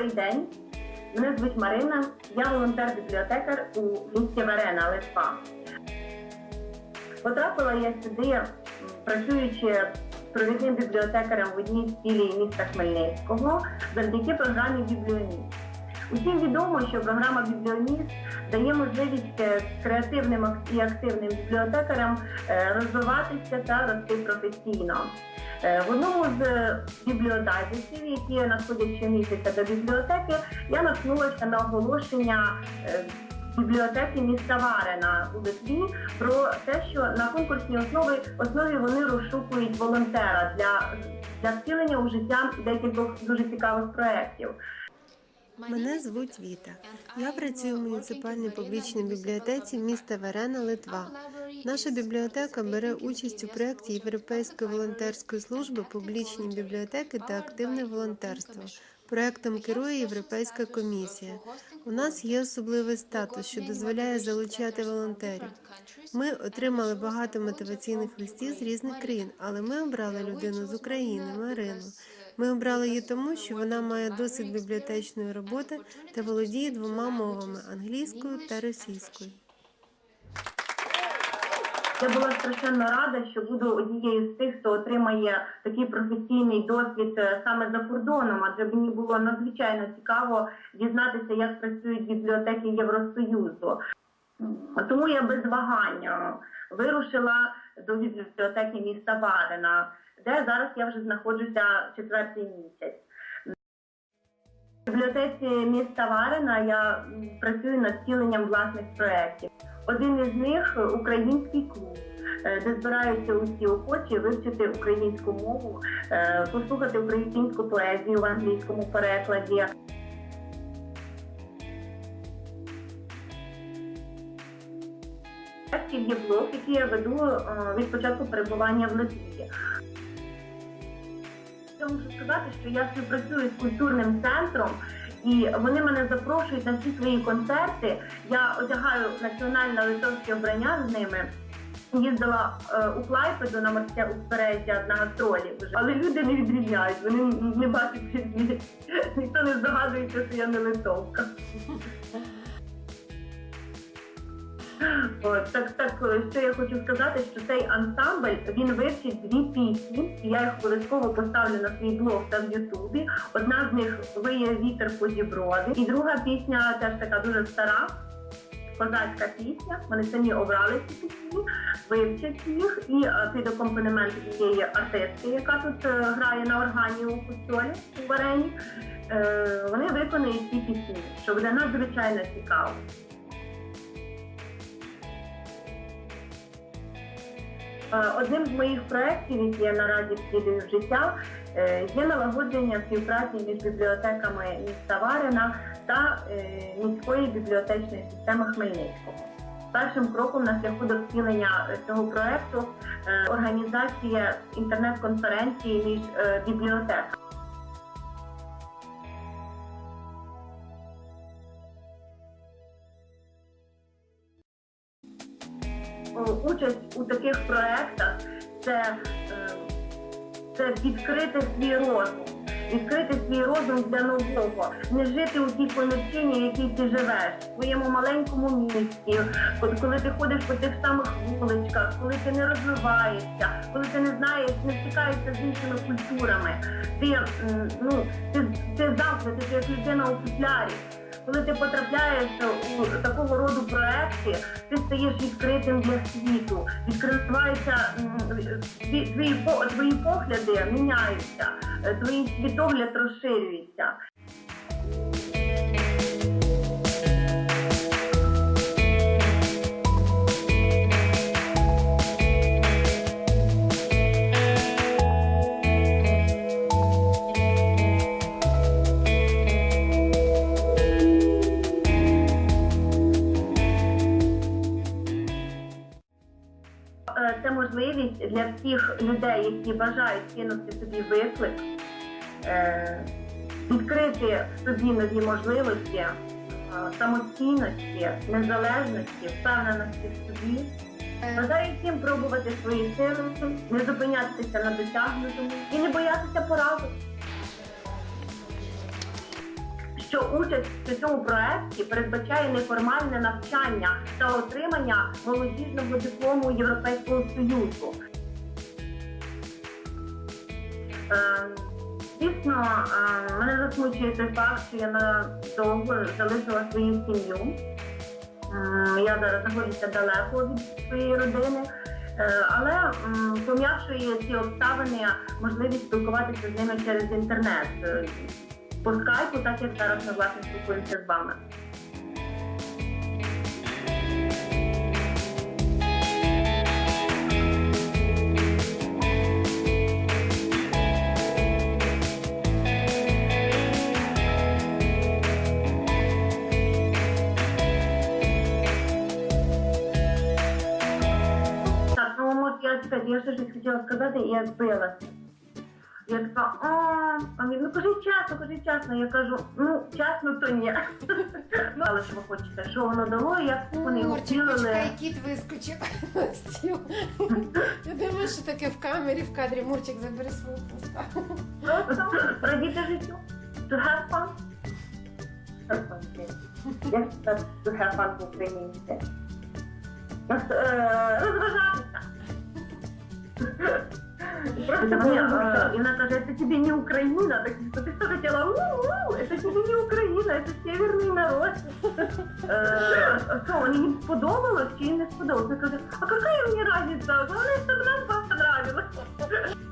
Добрий день. Мене звуть Марина. Я волонтер-бібліотекар у місті Варена, Литва. Потрапила я сюди, працюючи провідним бібліотекарем в одній з філії міста Хмельницького завдяки програмі Бібліоніст. Усім відомо, що програма Бібліоніст дає можливість е, креативним і активним бібліотекарям е, розвиватися та рости професійно. Е, В одному з е, які надходять щомісяця до бібліотеки, я наткнулася на оголошення бібліотеки міста Варена у Литві про те, що на конкурсній основі, основі вони розшукують волонтера для, для втілення у життя декількох дуже цікавих проєктів. Мене звуть Віта. Я працюю в муніципальній публічній бібліотеці міста Верена, Литва. Наша бібліотека бере участь у проєкті Європейської волонтерської служби публічні бібліотеки та активне волонтерство. Проектом керує Європейська комісія. У нас є особливий статус, що дозволяє залучати волонтерів. Ми отримали багато мотиваційних листів з різних країн, але ми обрали людину з України, Марину. Ми обрали її тому, що вона має досвід бібліотечної роботи та володіє двома мовами англійською та російською. Я була страшенно рада, що буду однією з тих, хто отримає такий професійний досвід е, саме за кордоном, адже мені було надзвичайно цікаво дізнатися, як працюють бібліотеки Євросоюзу. Тому я без вагання вирушила до бібліотеки міста Варена, де зараз я вже знаходжуся четвертий місяць. В бібліотеці міста Варена я працюю над втіленням власних проєктів. Один із них український клуб, е, де збираються усі охочі вивчити українську мову, е, послухати українську поезію в англійському перекладі. Є блог, який я веду е, від початку перебування в Литві. Я можу сказати, що я співпрацюю з культурним центром, і вони мене запрошують на всі свої концерти. Я одягаю національне литовське вбрання з ними. Їздила е, у Клайпеду на морське узбережжя на гастролі вже, але люди не відрізняють, вони не бачать. Ніхто не здогадується, що я не литовка. От, так, так, що я хочу сказати, що цей ансамбль він вивчить дві пісні, і я їх обов'язково поставлю на свій блог та в Ютубі. Одна з них виє вітер по зіброди, і друга пісня теж така дуже стара. Козацька пісня, вони самі обрали ці пісні, вивчать їх і е, під акомпанемент цієї артистки, яка тут е, грає на органі у костьолі у варені, е, вони виконують ці пісні, що буде надзвичайно цікаво. Одним з моїх проєктів, які я наразі втілюю в життя, е, є налагодження співпраці між бібліотеками міста Варина та е, міської бібліотечної системи Хмельницького. Першим кроком на шляху до втілення е, цього проєкту е, організація інтернет-конференції між е, бібліотеками. Участь у таких проєктах це, е, це відкрити свій розум, відкрити свій розум для нового, не жити у тій комірчині, в якій ти живеш, в своєму маленькому місті, коли ти ходиш по тих самих вуличках, коли ти не розвиваєшся, коли ти не знаєш, не стикаєшся з іншими культурами. Ти, ну, ти, ти завжди, ти як людина у футлярі. Коли ти потрапляєш у такого роду проекти, ти стаєш відкритим для світу, відкриваються твої твої погляди міняються, е, твій світогляд розширюється. Це можливість для всіх людей, які бажають кинути собі виклик, е, відкрити в собі нові можливості е, самостійності, незалежності, впевненості в собі. Бажаю всім пробувати свої сили, не зупинятися на досягнутому і не боятися поразок. Що участь у цьому проєкті передбачає неформальне навчання та отримання молодіжного диплому Європейського Союзу. Е, Звісно, е, мене засмучує той факт, що я надовго залишила свою сім'ю. М, Я зараз знаходжуся далеко від своєї родини, Е, але пом'якшує ці обставини можливість спілкуватися з ними через інтернет е, по скайпу, так як зараз ми власне спілкуємося з вами. Так, ну от я чекайте, я ще щось хотіла сказати, і я збилася. Я така, а, а він, ну кажи чесно, кажи чесно. Я кажу, ну чесно, то ні. Ну, але що ви хочете, що воно дало, як вони його Мурчик, втілили. почекай, кіт вискочив на стіл. Я думаю, що таке в камері, в кадрі. Мурчик, забери свою просто. Просто радіти життю. To have fun. Have fun, yes. Як це to have fun по-українськи? Е, Розважатися. Просто мені, е, Вона это тебе не Украина, так что ты что хотела, У-у, це тобі не Україна, це северний народ. Что, Що, не сподобалось чи не сподобалось? А какая мне разница, Головне, чтобы нам понравилось.